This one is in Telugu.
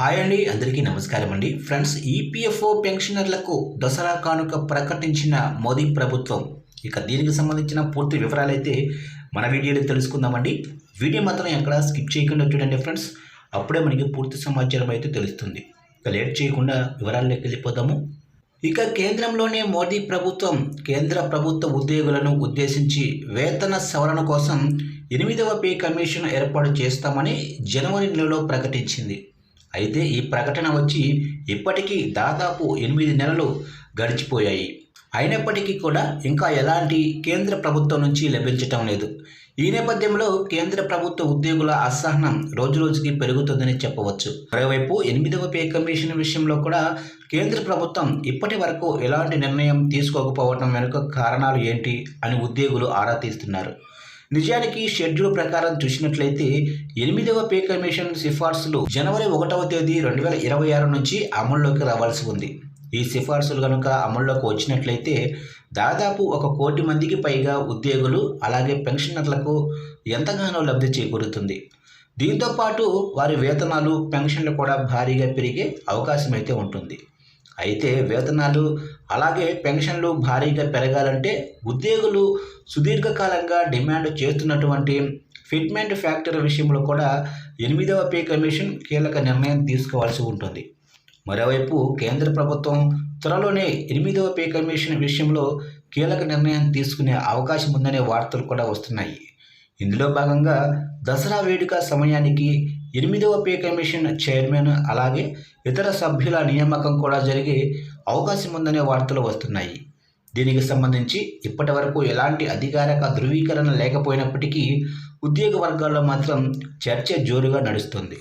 హాయ్ అండి అందరికీ నమస్కారం అండి. ఫ్రెండ్స్ ఈపీఎఫ్ఓ పెన్షనర్లకు దసరా కానుక ప్రకటించిన మోదీ ప్రభుత్వం. ఇక దీనికి సంబంధించిన పూర్తి వివరాలు అయితే మన వీడియోలో తెలుసుకుందామండి. వీడియో మాత్రం ఎక్కడ స్కిప్ చేయకుండా చూడండి ఫ్రెండ్స్. అప్పుడే మనకి పూర్తి సమాచారం అయితే తెలుస్తుంది. ఇక లేట్ చేయకుండా వివరాల్లోకి వెళ్ళిపోదాము. ఇక కేంద్రంలోనే మోదీ ప్రభుత్వం కేంద్ర ప్రభుత్వ ఉద్యోగులను ఉద్దేశించి వేతన సవరణ కోసం ఎనిమిదవ పే కమిషన్ ఏర్పాటు చేస్తామని జనవరి నెలలో ప్రకటించింది. అయితే ఈ ప్రకటన వచ్చి ఇప్పటికీ దాదాపు ఎనిమిది నెలలు గడిచిపోయాయి. అయినప్పటికీ కూడా ఇంకా ఎలాంటి కేంద్ర ప్రభుత్వం నుంచి లభించటం లేదు. ఈ నేపథ్యంలో కేంద్ర ప్రభుత్వ ఉద్యోగుల అసహనం రోజురోజుకి పెరుగుతుందని చెప్పవచ్చు. మరోవైపు ఎనిమిదవ పే కమిషన్ విషయంలో కూడా కేంద్ర ప్రభుత్వం ఇప్పటి వరకు ఎలాంటి నిర్ణయం తీసుకోకపోవడం వెనుక కారణాలు ఏంటి అని ఉద్యోగులు ఆరా తీస్తున్నారు. నిజానికి షెడ్యూల్ ప్రకారం చూసినట్లయితే ఎనిమిదవ పే కమిషన్ సిఫార్సులు జనవరి ఒకటవ తేదీ రెండు వేల ఇరవై ఆరు నుంచి అమల్లోకి రావాల్సి ఉంది. ఈ సిఫార్సులు కనుక అమల్లోకి వచ్చినట్లయితే దాదాపు ఒక కోటి మందికి పైగా ఉద్యోగులు అలాగే పెన్షనర్లకు ఎంతగానో లబ్ధి చేకూరుతుంది. దీంతో పాటు వారి వేతనాలు పెన్షన్లు కూడా భారీగా పెరిగే అవకాశం అయితే ఉంటుంది. అయితే వేతనాలు అలాగే పెన్షన్లు భారీగా పెరగాలంటే ఉద్యోగులు సుదీర్ఘకాలంగా డిమాండ్ చేస్తున్నటువంటి ఫిట్మెంట్ ఫ్యాక్టర్ విషయంలో కూడా ఎనిమిదవ పే కమిషన్ కీలక నిర్ణయం తీసుకోవాల్సి ఉంటుంది. మరోవైపు కేంద్ర ప్రభుత్వం త్వరలోనే ఎనిమిదవ పే కమిషన్ విషయంలో కీలక నిర్ణయం తీసుకునే అవకాశం ఉందనే వార్తలు కూడా వస్తున్నాయి. ఇందులో భాగంగా దసరా వేడుక సమయానికి ఎనిమిదవ పే కమిషన్ చైర్మన్ అలాగే ఇతర సభ్యుల నియామకం కూడా జరిగే అవకాశం ఉందనే వార్తలు వస్తున్నాయి. దీనికి సంబంధించి ఇప్పటి వరకు ఎలాంటి అధికారిక ధృవీకరణ లేకపోయినప్పటికీ ఉద్యోగ వర్గాల్లో మాత్రం చర్చ జోరుగా నడుస్తుంది.